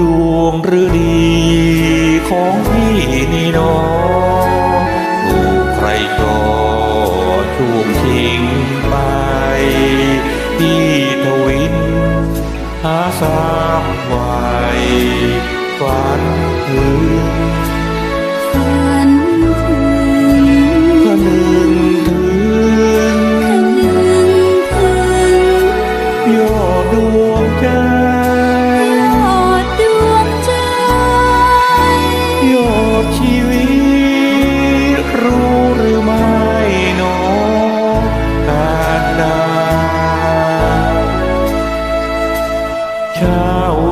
ดวงฤดีของพี่นี่นอถูกใครก็ช่วงทิ้งไป พี่ทวิน หาสามวัยฝันถึง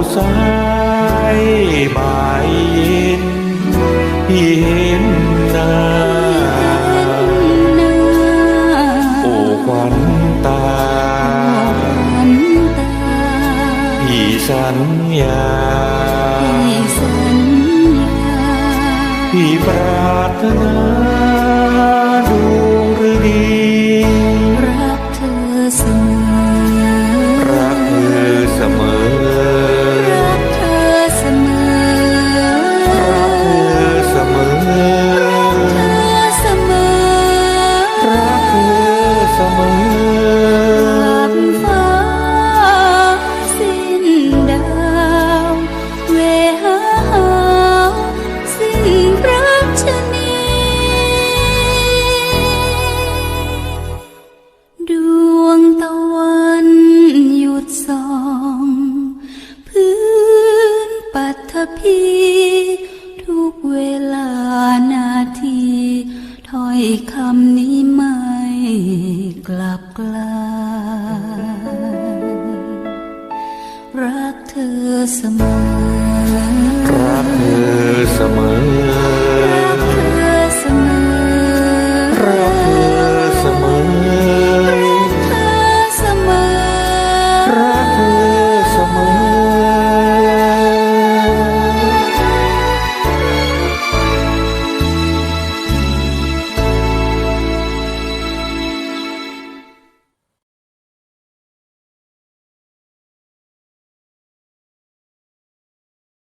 าสายบ่ายเย็นพี่เห็น พีทุกเวลานาทีถ้อยคำนี้ไม่กลับกลายรักเธอเสมอรักเธอเสมอ